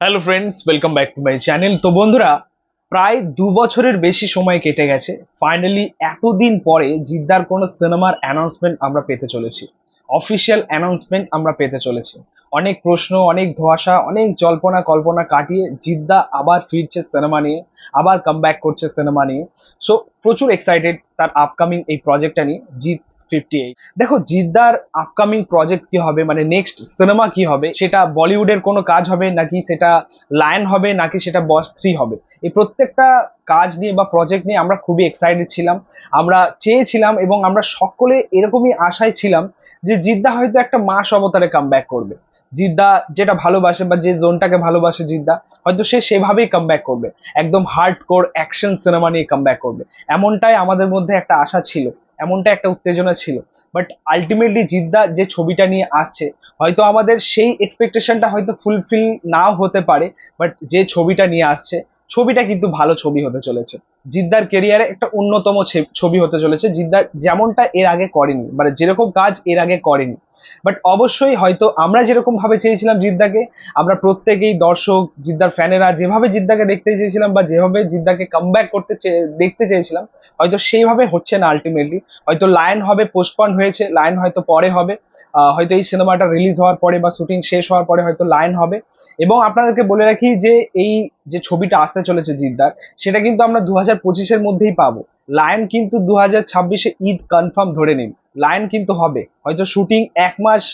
Hello friends welcome back to my channel তো বন্ধুরা, প্রায় দু বছরের বেশি সময় কেটে গেছে। ফাইনালি এতদিন পরে জিদ্দার কোনো সিনেমার অ্যানাউন্সমেন্ট আমরা পেতে চলেছি। অফিসিয়াল অ্যানাউন্সমেন্ট আমরা পেতে চলেছি। অনেক প্রশ্ন, অনেক ধোয়াশা, অনেক জল্পনা কল্পনা কাটিয়ে জিদ্দা আবার ফিরছে সিনেমা নিয়ে, আবার কাম করছে সিনেমা নিয়ে। সো প্রচুর এক্সাইটেড তার আপকামিং এই প্রজেক্টটা নিয়ে। জিৎ ফিফটি এইট দেখো, জিদ্দার আপকামিং প্রজেক্ট কি হবে? মানে নেক্সট সিনেমা কি হবে? সেটা বলিউডের কোনো কাজ হবে নাকি সেটা লায়ন হবে নাকি সেটা বস থ্রি হবে? এই প্রত্যেকটা কাজ নিয়ে বা প্রজেক্ট নিয়ে আমরা খুবই এক্সাইটেড ছিলাম। আমরা চেয়েছিলাম এবং আমরা সকলে এরকমই আশায় ছিলাম যে জিদ্দা হয়তো একটা মাস অবতারে কাম করবে। জিদ্দা যেটা ভালোবাসে বা যে জোনটাকে ভালোবাসে জিদ্দা, হয়তো সে সেভাবেই কাম করবে। একদম হার্ড কোর অ্যাকশন সিনেমা নিয়ে কাম করবে। এমনটাই আমাদের মধ্যে একটা আশা ছিল। এমনটা একটা উত্তেজনা ছিল। বাট আলটিমেটলি জিদ্দা যে ছবিটা নিয়ে আসছে, হয়তো আমাদের সেই এক্সপেকটেশনটা হয়তো ফুলফিল নাও হতে পারে বাট যে ছবিটা নিয়ে আসছে ছবিটা কিন্তু ভালো ছবি হতে চলেছে। জিদ্দার কেরিয়ারে একটা অন্যতম ছবি হতে চলেছে। জিদ্দার যেমনটা এর আগে করেনি মানে যেরকম কাজ এর আগে করেনি। বাট অবশ্যই হয়তো আমরা যেরকম ভাবে চেয়েছিলাম জিদ্দাকে, আমরা প্রত্যেকেই দর্শক, জিদ্দার ফ্যানেরা যেভাবে জিদ্দাকে দেখতে চেয়েছিলাম বা যেভাবে জিদ্দাকে কাম করতে দেখতে চেয়েছিলাম, হয়তো সেইভাবে হচ্ছে না আলটিমেটলি হয়তো লায়ন হবে পোস্টপন হয়েছে, লায়ন হয়তো পরে হবে। হয়তো এই সিনেমাটা রিলিজ হওয়ার পরে বা শুটিং শেষ হওয়ার পরে হয়তো লায়ন হবে। এবং আপনাদেরকে বলে রাখি যে এই যে ছবিটা আসতে চলেছে জিদ্দার, সেটা কিন্তু আমরা দু হাজার পঁচিশের মধ্যেই পাবো। লায়ন কিন্তু দু হাজার ছাব্বিশে ঈদ কনফার্ম ধরে নিন। লায়ন কিন্তু হবে। হয়তো শুটিং এক মাস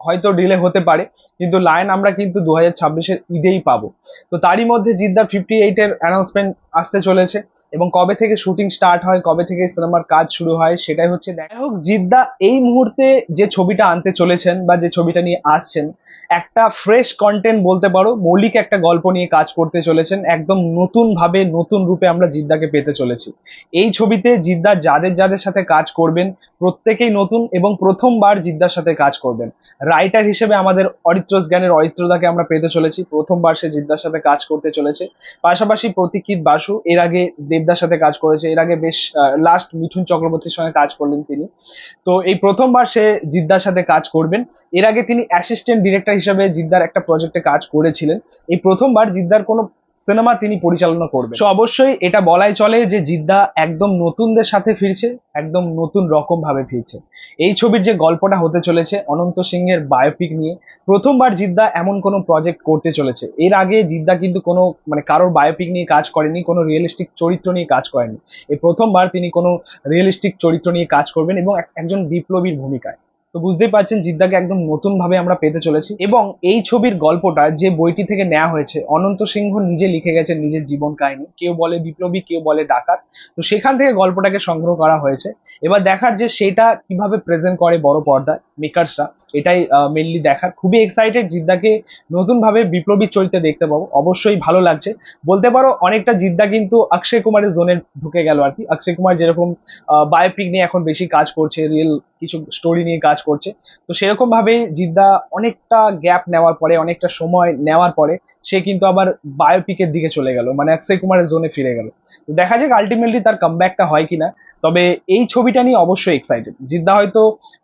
হয়তো ডিলে হতে পারে, কিন্তু লায়ন আমরা কিন্তু দু হাজার ছাব্বিশের ঈদেই পাবো। তো তারই মধ্যে জিদ্দার ফিফটি এইটের অ্যানাউন্সমেন্ট আসতে চলেছে। এবং কবে থেকে শুটিং স্টার্ট হয়, কবে থেকে সিনেমার কাজ শুরু হয়, সেটাই হচ্ছে দেখা জিদ্দা এই মুহূর্তে যে ছবিটা আনতে চলেছেন বা যে ছবিটা নিয়ে আসছেন, একটা ফ্রেশ কন্টেন্ট বলতে পারো, মৌলিক একটা গল্প নিয়ে কাজ করতে চলেছেন, একদম নতুন ভাবে নতুন রূপে আমরা জিদ্দাকে পেতে চলেছি। এই ছবিতে জিদ্দা যাদের যাদের সাথে কাজ করবেন, প্রত্যেকেই নতুন এবং প্রথমবার জিদ্দার সাথে কাজ করবেন। রাইটার হিসেবে আমাদের অরিত্রস জ্ঞানের অরিত্রদাকে আমরা পেতে চলেছি, প্রথমবার সে জিদ্দার সাথে কাজ করতে চলেছে। পাশাপাশি প্রতীক্ষিত বাসু এর আগে দেবদার সাথে কাজ করেছে। এর আগে বেশ লাস্ট মিঠুন চক্রবর্তীর সঙ্গে কাজ করলেন তিনি। তো এই প্রথমবার সে জিদ্দার সাথে কাজ করবেন। এর আগে তিনি অ্যাসিস্ট্যান্ট ডিরেক্টর হিসেবে জিদ্দার একটা প্রজেক্টে কাজ করেছিলেন। এই প্রথমবার জিদ্দার কোনো সিনেমা তিনি পরিচালনা করবেন। তো অবশ্যই এটা বলাই চলে যে জিদ্দা একদম নতুনদের সাথে ফিরছে, একদম নতুন রকম ভাবে ফিরছে। এই ছবির যে গল্পটা হতে চলেছে, অনন্ত সিংহের বায়োপিক নিয়ে, প্রথমবার জিদ্দা এমন কোনো প্রজেক্ট করতে চলেছে। এর আগে জিদ্দা কিন্তু কোনো মানে কারোর বায়োপিক নিয়ে কাজ করেনি, কোনো রিয়েলিস্টিক চরিত্র নিয়ে কাজ করেনি। এই প্রথমবার তিনি কোনো রিয়েলিস্টিক চরিত্র নিয়ে কাজ করবেন এবং একজন বিপ্লবীর ভূমিকায়। তো বুঝতেই পারছেন জিদ্দাকে একদম নতুন ভাবে আমরা পেতে চলেছি। এবং এই ছবির গল্পটা যে বইটি থেকে নেওয়া হয়েছে, অনন্ত সিংহ নিজে লিখে গেছেন নিজের জীবন কাহিনী। কেউ বলে বিপ্লবী, কেউ বলে ডাকাত। তো সেখান থেকে গল্পটাকে সংগ্রহ করা হয়েছে। এবার দেখার যে সেটা কীভাবে প্রেজেন্ট করে বড় পর্দায় মেকার্সরা এটাই মেনলি দেখার। খুবই এক্সাইটেড জিদ্দাকে নতুন ভাবে বিপ্লবী চরিত্রে দেখতে পাবো। অবশ্যই ভালো লাগছে। বলতে পারো, অনেকটা জিদ্দা কিন্তু অক্ষয় কুমারের জোনে ঢুকে গেল আর কি। অক্ষয় কুমার যেরকম বায়োপিক নিয়ে এখন বেশি কাজ করছে রিয়েল কিছু স্টোরি নিয়ে কাজ করছে। তো সেরকম ভাবে জিদ্দা অনেকটা গ্যাপ নেওয়ার পরে, অনেকটা সময় নেওয়ার পরে, সে কিন্তু আবার বায়োপিকের দিকে চলে গেল। মানে অক্ষয় কুমারের জোনে ফিরে গেল। দেখা যাক আলটিমেটলি তার কামব্যাকটা হয় কিনা। তবে এই ছবিটা নিয়ে অবশ্যই এক্সাইটেড জিদ্দা হয়তো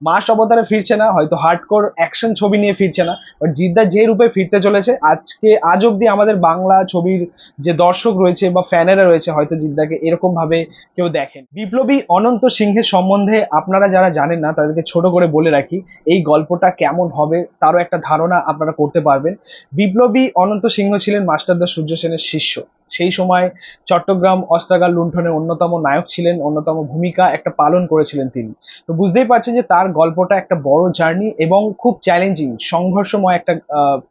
মাস অবতারে ফিরছে না, হয়তো হার্ডকোর অ্যাকশন ছবি নিয়ে ফিরছে না বাট জিদ্দা যে রূপে ফিরতে চলেছে, আজকে, আজ অব্দি আমাদের বাংলা ছবির যে দর্শক রয়েছে বা ফ্যানেরা রয়েছে, হয়তো জিদ্দাকে এরকম ভাবে কেউ দেখেন। বিপ্লবী অনন্ত সিংহের সম্বন্ধে আপনারা যারা জানেন না, তাদেরকে ছোট করে বলে রাখি, এই গল্পটা কেমন হবে তারও একটা ধারণা আপনারা করতে পারবেন। বিপ্লবী অনন্ত সিংহ ছিলেন মাস্টারদা সূর্য সেনের শিষ্য। সেই সময় চট্টগ্রাম অস্ত্রাগার লুণ্ঠনের অন্যতম নায়ক ছিলেন, অন্যতম ভূমিকা একটা পালন করেছিলেন তিনি। তো বুঝতেই পারছেন যে তার গল্পটা একটা বড় জার্নি এবং খুব চ্যালেঞ্জিং, সংঘর্ষময় একটা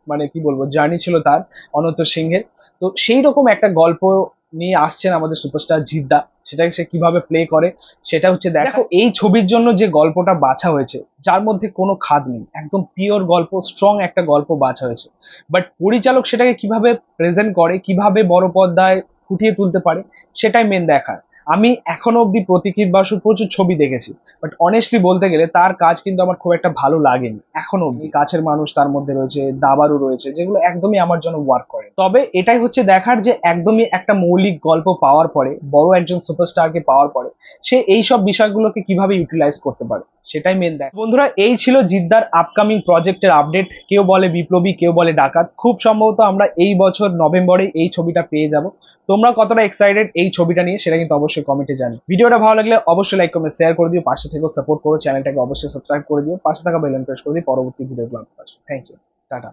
মানে কি বলব, জার্নি ছিল তার অনন্ত সিংহের। তো সেই রকম একটা গল্প নিয়ে আসছেন আমাদের সুপারস্টার জিদ্দা। সেটাকে সে কীভাবে প্লে করে সেটা হচ্ছে দেখো এই ছবির জন্য যে গল্পটা বাছা হয়েছে যার মধ্যে কোনো খাদ নেই। একদম পিওর গল্প স্ট্রং একটা গল্প বাছা হয়েছে। বাট পরিচালক সেটাকে কীভাবে প্রেজেন্ট করে কীভাবে বড় পর্দায় ফুটিয়ে তুলতে পারে সেটাই মেন দেখার। আমি এখনও অব্দি প্রতীকীর বাসুর প্রচুর ছবি দেখেছি বাট অনেস্টলি বলতে গেলে তার কাজ কিন্তু আমার খুব একটা ভালো লাগেনি, এখনও অব্দি কাছের মানুষ তার মধ্যে রয়েছে, দাবারও রয়েছে, যেগুলো একদমই আমার জন্য ওয়ার্ক করে। তবে এটাই হচ্ছে দেখার যে একদমই একটা মৌলিক গল্প পাওয়ার পরে, বড় একজন সুপারস্টারকে পাওয়ার পরে, সে এইসব বিষয়গুলোকে কীভাবে ইউটিলাইজ করতে পারে। সেটাই মেন দেয় বন্ধুরা, এই ছিল জিদ্দার আপকামিং প্রজেক্টের আপডেট কেউ বলে বিপ্লবী, কেউ বলে ডাকাত। খুব সম্ভবত আমরা এই বছর নভেম্বরে এই ছবিটা পেয়ে যাব। তোমরা কতটা এক্সাইটেড এই ছবিটা নিয়ে সেটা কিন্তু অবশ্যই কমেন্টে জানি ভিডিওটা ভালো লাগলে অবশ্যই লাইক কমেন্ট শেয়ার করে দিও। পাশে থেকে সাপোর্ট করো। চ্যানেলটাকে অবশ্যই সাবস্ক্রাইব করে দিও। পাশে থাকা বেল প্রেস করে দিও পরবর্তী ভিডিওগুলো ব্লগ থ্যাংক ইউ টাটা